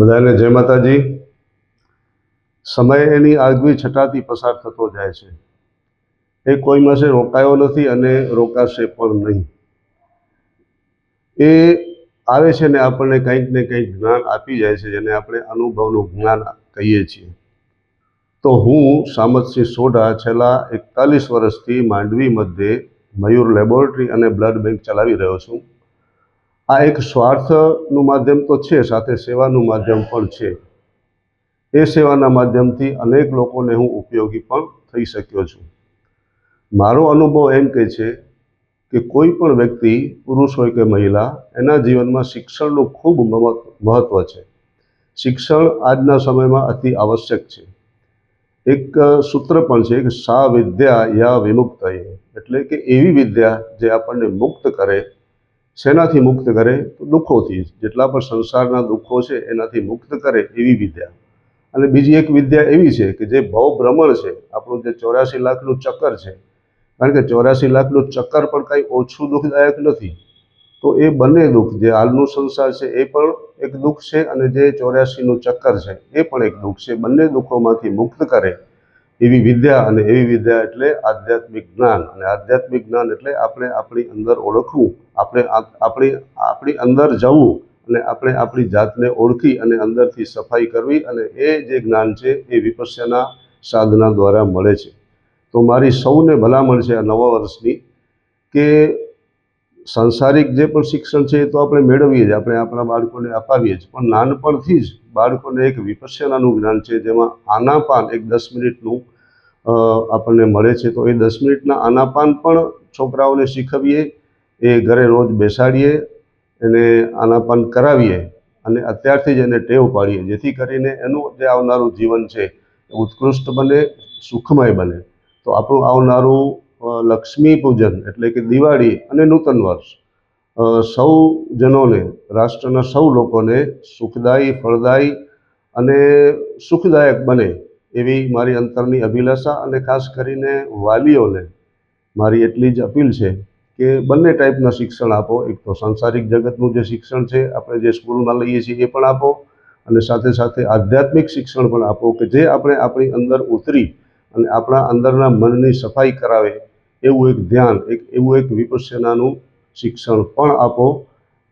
બધાને જય માતાજી. સમય એની આગવી છટાથી પસાર થતો જાય છે. એ કોઈ માસે રોકાયો નથી અને રોકાશે પણ નહીં. એ આવે છે ને આપણને કંઈક ને કંઈક જ્ઞાન આપી જાય છે, જેને આપણે અનુભવનું જ્ઞાન કહીએ છીએ. તો હું સામતસિંહ સોઢા છેલ્લા એકતાલીસ વર્ષથી માંડવી મધ્યે મયુર લેબોરેટરી અને બ્લડ બેંક ચલાવી રહ્યો છું. આ એક સ્વાર્થનું માધ્યમ તો છે, સાથે સેવાનું માધ્યમ પણ છે. એ સેવાના માધ્યમથી અનેક લોકોને હું ઉપયોગી પણ થઈ શક્યો છું. મારો અનુભવ એમ કહે છે કે કોઈ પણ વ્યક્તિ, પુરુષ હોય કે મહિલા, એના જીવનમાં શિક્ષણનું ખૂબ મહત્ત્વ છે. શિક્ષણ આજના સમયમાં અતિ આવશ્યક છે. એક સૂત્ર પણ છે કે સા વિદ્યા યા વિમુક્ત એટલે કે એવી વિદ્યા જે આપણને મુક્ત કરે શેનાથી મુક્ત કરે? તો દુઃખોથી. જેટલા પણ સંસારના દુઃખો છે, એનાથી મુક્ત કરે એવી વિદ્યા. અને બીજી એક વિદ્યા એવી છે કે જે ભવ ભ્રમણ છે, આપણું જે ચોર્યાસી લાખનું ચક્કર છે. કારણ કે ચોર્યાસી લાખનું ચક્કર પણ કાંઈ ઓછું દુઃખદાયક નથી. તો એ બંને દુઃખ, જે હાલનું સંસાર છે, એ પણ એક દુઃખ છે અને જે ચોર્યાસીનું ચક્કર છે, એ પણ એક દુઃખ છે. બંને દુઃખોમાંથી મુક્ત કરે. એવી વિદ્યા અને એવી વિદ્યા એટલે આધ્યાત્મિક જ્ઞાન. અને આધ્યાત્મિક જ્ઞાન એટલે આપણે આપણી અંદર ઓળખવું, આપણે આપણી આપણી અંદર જવું અને આપણે આપણી જાતને ઓળખી અને અંદરથી સફાઈ કરવી અને એ જે જ્ઞાન છે એ વિપસ્યના સાધના દ્વારા મળે છે. તો મારી સૌને ભલામણ છે આ નવા વર્ષની કે સંસારિક જે પણ શિક્ષણ છે એ તો આપણે મેળવીએ જ, આપણે આપણા બાળકોને અપાવીએ જ. પણ નાનપણથી જ બાળકોને એક વિપસ્યનાનું જ્ઞાન છે, જેમાં આનાપાન એક દસ મિનિટનું આપણને મળે છે. તો એ દસ મિનિટના આનાપાન પણ છોકરાઓને શીખવીએ, એ ઘરે રોજ બેસાડીએ, એને આનાપાન કરાવીએ અને અત્યારથી જ એને ટેવ પાડીએ. જેથી કરીને એનું જે આવનારું જીવન છે ઉત્કૃષ્ટ બને, સુખમય બને. તો આપણું આવનારું લક્ષ્મી પૂજન એટલે કે દિવાળી અને નૂતન વર્ષ. સૌ જનોને, રાષ્ટ્રના સૌ લોકોને સુખદાયી, ફળદાયી અને સુખદાયક બને એવી મારી અંતરની અભિલાષા અને ખાસ કરીને વાલીઓને મારી એટલી જ અપીલ છે કે બંને ટાઈપના શિક્ષણ આપો. એક તો સાંસારિક જગતનું જે શિક્ષણ છે, આપણે જે સ્કૂલમાં લઈએ છીએ એ પણ આપો અને સાથે સાથે આધ્યાત્મિક શિક્ષણ પણ આપો કે જે આપણે આપણી અંદર ઉતરી અને આપણા અંદરના મનની સફાઈ કરાવે એવું એક ધ્યાન, એક, એવું એક વિપસ્યનાનું શિક્ષણ પણ આપો.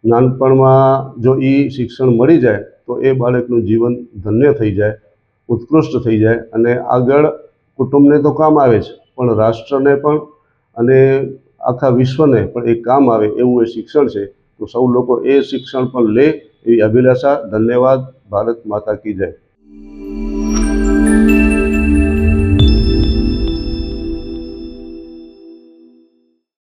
નાનપણમાં જો એ શિક્ષણ મળી જાય, તો એ બાળકનું જીવન ધન્ય થઈ જાય, ઉત્કૃષ્ટ થઈ જાય અને આગળ કુટુંબને તો કામ આવે જ, પણ રાષ્ટ્રને પણ અને આખા વિશ્વને પણ એ કામ આવે એવું એ શિક્ષણ છે. તો સૌ લોકો એ શિક્ષણ પણ લે એવી અભિલાષા. ધન્યવાદ. ભારત માતા કી જય.